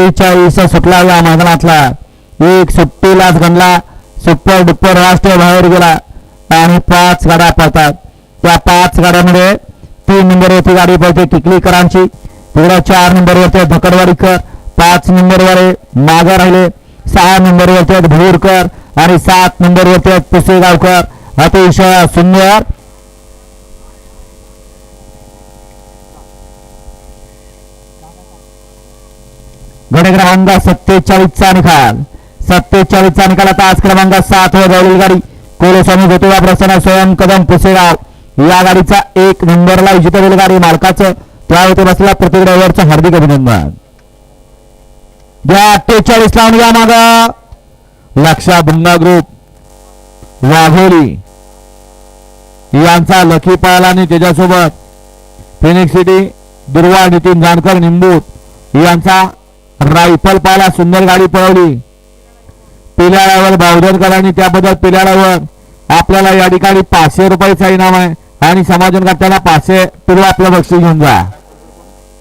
सत्तेचाळीस सुटला या मैदानातला. एक सुट्टीलाच गणला. सुपर डुप्पर राष्ट्र बाहेर गेला. आणि पाच गाड्या पळतात. त्या पाच गाड्यामध्ये तीन नंबरवरती गाडी पळते टिकलीकरांची. तिकडे चार नंबरवरती धकडवाडीकर पाच नंबरवर आहे मागे राहिले. सहा नंबरवरती आहेत भोरकर आणि सात नंबरवरती आहेत पुसेगावकर. अतिशय सुंदर गडे क्रमांक सत्तेचाळीसचा निकाल. सत्तेचाळीसचा निकाल आता आज क्रमांक सात वर जाईल गाडी. कोलोस्वामी ज्योतिबा प्रसन्न स्वयं कदम पुसेगाव. या गाडीचा एक नंबरला विजेता गाडी मालकाचं. त्यावेळी बसलेला प्रत्येक ड्रायव्हरचं हार्दिक अभिनंदन. ज्या अठ्ठेचाळीस लावून या माग. लक्षा बुंगा ग्रुप वाघोली. यांचा लकी पाळला आणि त्याच्यासोबत. फिनिक्स सिटी दुर्वा नितीन जानकर निंबूत. यांचा रायफल पाला सुंदर गाडी पळवली. पिल्याळावर भावधनकरांनी त्याबद्दल पिल्याळावर. आपल्याला या ठिकाणी पाचशे रुपयाचा इनाम आहे. आणि समाजन करताना पाचशे पिलू आपलं बक्षीस घेऊन जा.